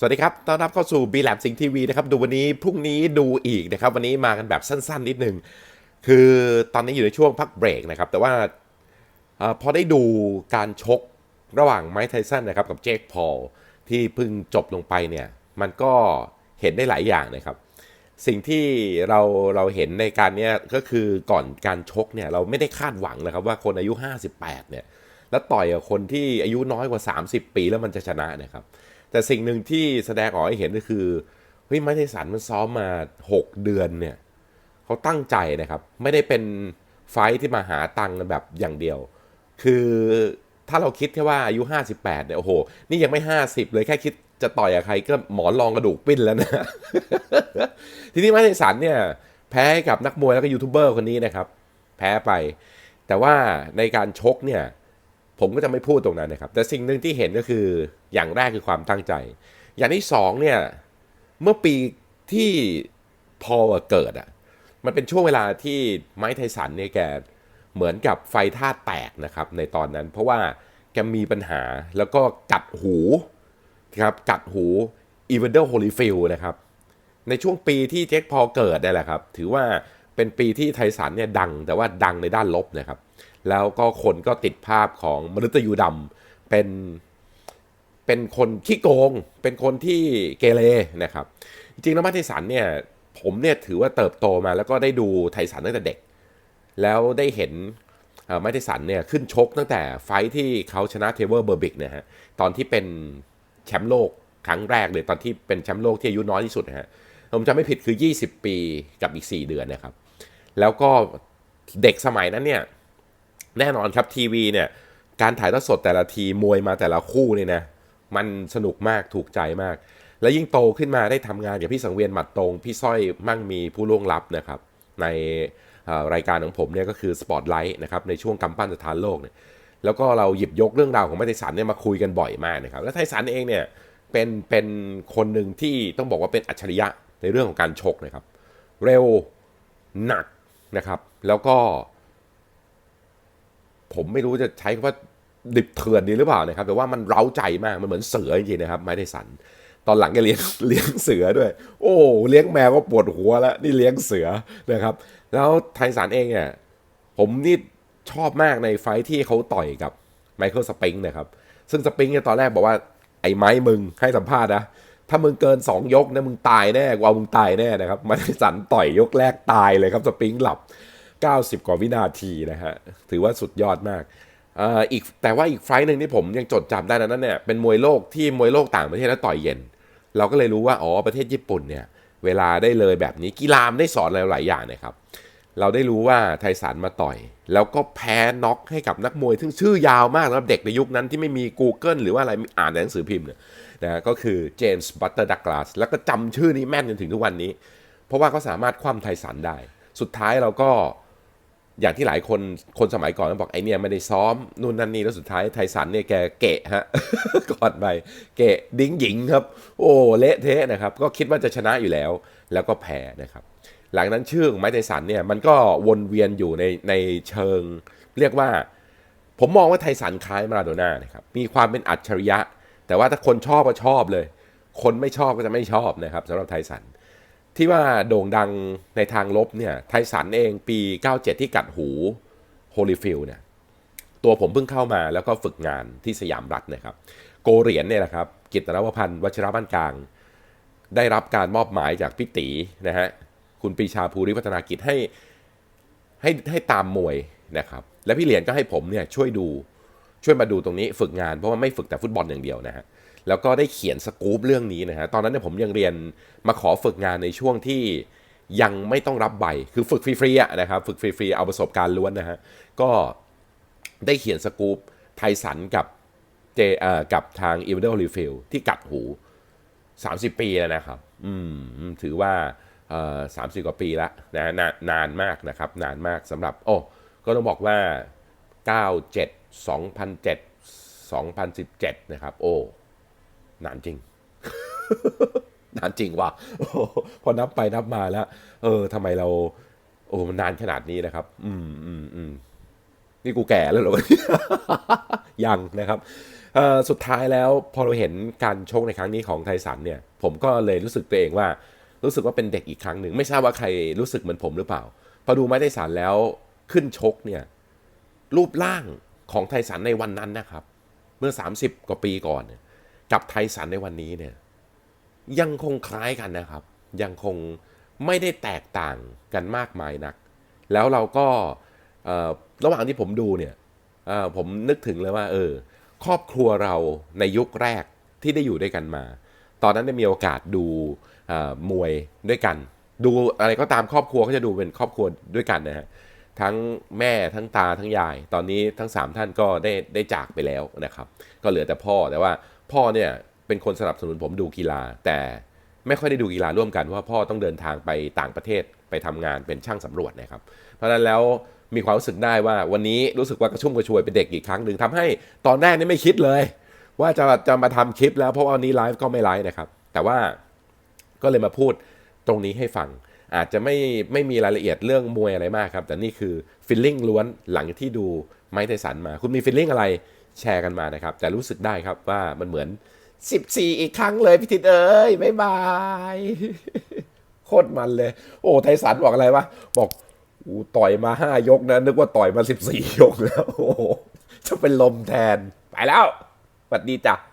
สวัสดีครับ ต้อนรับเข้าสู่ b l a b สิงทีวีนะครับ ดูวันนี้พรุ่งนี้ดูอีกนะครับ วันนี้มากันแบบสั้นๆ นิดนึง คือตอนนี้อยู่ในช่วงพักเบรกนะครับ แต่ว่าอพอได้ดูการชกระหว่างไมค์ไทสันนะครับ กับเจคพอลที่เพิ่งจบลงไปเนี่ย มันก็เห็นได้หลายอย่างนะครับ สิ่งที่เราเราเห็นในการเนี้ยก็คือก่อนการชกเนี่ยเราไม่ได้คาดหวังนะครับว่าคนอายุ 58 เนี่ย แล้วต่อยกับคนที่อายุน้อยกว่า 30 ปีแล้วมันจะชนะนะครับ แต่สิ่งหนึ่งที่แสดงออกให้เห็นก็คือเฮ้ยไมค์ไทสันมันซ้อมมา 6 เดือนเนี่ยเขาตั้งใจนะครับ ไม่ได้เป็นไฟที่มาหาตังค์แบบอย่างเดียว คือถ้าเราคิดแค่ว่าอายุ 58เนี่ยโอ้โห นี่ยังไม่ 50 เลยแค่คิดจะต่อยกับใครก็หมอนรองกระดูกปิ้นแล้วนะ ทีนี้ไมค์ไทสันเนี่ย แพ้กับนักมวยแล้วก็ยูทูบเบอร์คนนี้นะครับ แพ้ไป แต่ว่าในการชกเนี่ย ผมก็จะไม่พูดตรงนั้นนะครับ แต่สิ่งหนึ่งที่เห็นก็คืออย่างแรกคือความตั้งใจ อย่างที่สองเนี่ยเมื่อปีที่พอเกิดอะมันเป็นช่วงเวลาที่ไมค์ไทสันเนี่ยแกเหมือนกับไฟท่าแตกนะครับในตอนนั้น เพราะว่าแกมีปัญหาแล้วก็กัดหูครับกัดหูอีเวนเดอร์โฮลิฟิลนะครับในช่วงปีที่เจคพอเกิดนี่แหละครับ ถือว่า เป็นปีที่ไทสันเนี่ยดังแต่ว่าดังในด้านลบนะครับ แล้วก็คนก็ติดภาพของมนุษย์ยูดำเป็นเป็นคนขี้โกง เป็นคนที่เกเรนะครับ จริงๆแล้วมาไทสันเนี่ยผมเนี่ยถือว่าเติบโตมาแล้วก็ได้ดูไทสันตั้งแต่เด็ก แล้วได้เห็นเอ่อไมค์ไทสันเนี่ยขึ้นชกตั้งแต่ไฟท์ที่เขาชนะเทเวอร์เบอร์บิกนะฮะตอนที่เป็นแชมป์โลกครั้งแรกเลยตอนที่เป็นแชมป์โลกที่อายุน้อยที่สุดนะฮะผมจำไม่ผิดคือ 20 ปีกับอีก 4 เดือนนะครับ แล้วก็เด็กสมัยนั้นเนี่ย แน่นอนครับทีวีเนี่ยการถ่ายทอดสดแต่ละทีมวยมาแต่ละคู่เนี่ยนะมันสนุกมากถูกใจมาก แล้วยิ่งโตขึ้นมาได้ทำงานกับพี่สังเวียนหมัดตรง พี่สร้อยมั่งมีผู้ล่วงลับนะครับ ในรายการของผมเนี่ยก็คือ Spotlight นะครับในช่วงกำปั้นสถานโลกเนี่ยแล้วก็เราหยิบยกเรื่องราวของไมค์ไทสันเนี่ยมาคุยกันบ่อยมากนะครับ แล้วไทสันเองเนี่ยเป็นเป็นคนหนึ่งที่ต้องบอกว่าเป็นอัจฉริยะในเรื่องของการชกนะครับ เร็วหนัก นะครับ แล้วก็ ผมไม่รู้จะใช้คำว่าดิบเถื่อนดีหรือเปล่านะครับ แต่ว่ามันเร้าใจมาก มันเหมือนเสือจริงๆนะครับ ไม้ไทสัน ตอนหลังก็เลี้ยงเลี้ยงเสือด้วย โอ้เลี้ยงแมวก็ปวดหัวแล้ว นี่เลี้ยงเสือนะครับ แล้วไทสันเองเนี่ยผมนี่ชอบมากในไฟท์ที่เขาต่อยกับไมเคิลสปริงนะครับ ซึ่งสปริงเนี่ยตอนแรกบอกว่าไอ้ไม้มึงให้สัมภาษณ์นะ ถ้ามึงเกิน 2 ยกนะมึงตายแน่กูเอามึงตายแน่นะครับมค์ไทสันต่อยยกแรกตายเลยครับสปริงหลับ 90 กว่าวินาทีนะฮะถือว่าสุดยอดมากอ่ออีกแต่ว่าอีกไฟล์หนึ่งที่ผมยังจดจำได้นะนั่นเนี่ยเป็นมวยโลกที่มวยโลกต่างประเทศแล้วต่อยเย็น เราก็เลยรู้ว่าอ๋อประเทศญี่ปุ่นเนี่ยเวลาได้เลยแบบนี้กีฬามได้สอนอะไรหลายอย่างนะครับ เราได้รู้ว่าไทสันมาต่อย แล้วก็แพ้น็อกให้กับนักมวย ซึ่งชื่อยาวมากนะครับเด็กในยุคนั้นที่ไม่มี Google หรือว่าอะไรอ่านหนังสือพิมพ์เนี่ยนะก็คือเจมส์บัตเตอร์ดักลาสแล้วก็จำชื่อนี้แม่นจนถึงทุกวันนี้ เพราะว่าเขาสามารถคว่ำไทสันได้ สุดท้ายเราก็อย่างที่หลายคนคนสมัยก่อนบอกไอเนี่ยไม่ได้ซ้อมนู่นนั่นนี่แล้วสุดท้ายไทสันเนี่ยแกเกะฮะก่อนไปเกะดิ้งหญิงครับ โอ้เละเทะนะครับ ก็คิดว่าจะชนะอยู่แล้ว แล้วก็แพ้นะครับ หลังนั้นชื่อของไมค์ไทสันเนี่ยมันก็วนเวียนอยู่ในในเชิง เรียกว่า ผมมองว่าไทสันคล้ายมาราโดน่านะครับมีความเป็นอัจฉริยะ แต่ว่าถ้าคนชอบก็ชอบเลย คนไม่ชอบก็จะไม่ชอบนะครับสำหรับไทสันที่ว่าโด่งดังในทางลบเนี่ยไทสันเองปี 97 ที่กัดหูโฮลิฟิลเนี่ยตัวผมเพิ่งเข้ามาแล้วก็ฝึกงานที่สยามรัฐนะครับ โกเหรียญเนี่ยนะครับกิตตนวพันธ์วชิรบ้านกลาง ได้รับการมอบหมายจากพี่ตีนะฮะ คุณปีชาภูริวัฒนากิจให้ให้ให้ตามมวยนะครับ และพี่เหรียญก็ให้ผมเนี่ยช่วยดูช่วยมาดูตรงนี้ฝึกงานเพราะว่าไม่ฝึกแต่ฟุตบอลอย่างเดียวนะฮะแล้วก็ได้เขียนสกู๊ปเรื่องนี้นะฮะตอนนั้นเนี่ยผมยังเรียนมาขอฝึกงานในช่วงที่ยังไม่ต้องรับใบคือฝึกฟรีๆนะครับฝึกฟรีๆเอาประสบการณ์ล้วนนะฮะก็ได้เขียนสกู๊ปไทสันกับเจเอ่อกับทางอีเวนเดอร์ลิฟิลที่กัดหู 30 ปีแล้วนะครับ อืมถือว่า สามสิบกว่าปีแล้วนะนานานมากนะครับนานมากสำหรับโอ้ก็ต้องบอกว่า 97 2007 2017 นะครับ โอ้นานจริง นานจริงว่ะพอนับไปนับมาแล้ว เออทำไมเรา โอ้มันนานขนาดนี้นะครับ อืมอืมอืมนี่กูแก่แล้วหรอ ยังนะครับสุดท้ายแล้วพอเราเห็นการชกในครั้งนี้ของไทสันเนี่ย ผมก็เลยรู้สึกตัวเองว่า รู้สึกว่าเป็นเด็กอีกครั้งหนึ่ง ไม่ทราบว่าใครรู้สึกเหมือนผมหรือเปล่า พอดูไม้ไทสันแล้วขึ้นชกเนี่ย รูปร่างของไทสันในวันนั้นนะครับ เมื่อ 30 กว่าปีก่อนกับไทสันในวันนี้เนี่ย ยังคงคล้ายกันนะครับ ยังคงไม่ได้แตกต่างกันมากมายนัก แล้วเราก็ระหว่างที่ผมดูเนี่ยผมนึกถึงเลยว่า เออ ครอบครัวเราในยุคแรกที่ได้อยู่ด้วยกันมา ตอนนั้นได้มีโอกาสดูมวยด้วยกัน ดูอะไรก็ตามครอบครัวก็จะดูเป็นครอบครัวด้วยกันนะฮะทั้งแม่ทั้งตาทั้งยาย ตอนนี้ทั้ง 3 ท่านก็ได้ได้จากไปแล้วนะครับ ก็เหลือแต่พ่อแต่ว่าพ่อเนี่ยเป็นคนสนับสนุนผมดูกีฬา แต่ไม่ค่อยได้ดูกีฬาร่วมกันเพราะพ่อต้องเดินทางไปต่างประเทศไปทำงานเป็นช่างสำรวจนะครับ เพราะฉะนั้นแล้วมีความรู้สึกได้ว่าวันนี้รู้สึกว่ากระชุ่มกระชวยเป็นเด็กอีกครั้งหนึ่งทำให้ตอนแรกนี่ไม่คิดเลย ว่าจะจะมาทำคลิปแล้วเพราะว่าวันนี้ไลฟ์ก็ไม่ไลฟ์นะครับ แต่ว่าก็เลยมาพูดตรงนี้ให้ฟัง อาจจะไม่ไม่มีรายละเอียดเรื่องมวยอะไรมากครับ แต่นี่คือฟิลลิ่งล้วนหลังที่ดูไม้ไทสันมา คุณมีฟิลลิ่งอะไรแชร์กันมานะครับ แต่รู้สึกได้ครับว่ามันเหมือน 14 อีกครั้งเลยพี่ทิดเอ้ยบ๊ายบายโคตรมันเลย โอ้ไทสันบอกอะไรวะบอกอูต่อยมาห้ายกนะนึกว่าต่อยมา14ยกแล้วโอ้จะเป็นลมแทนไปแล้ว สวัสดีจ้ะ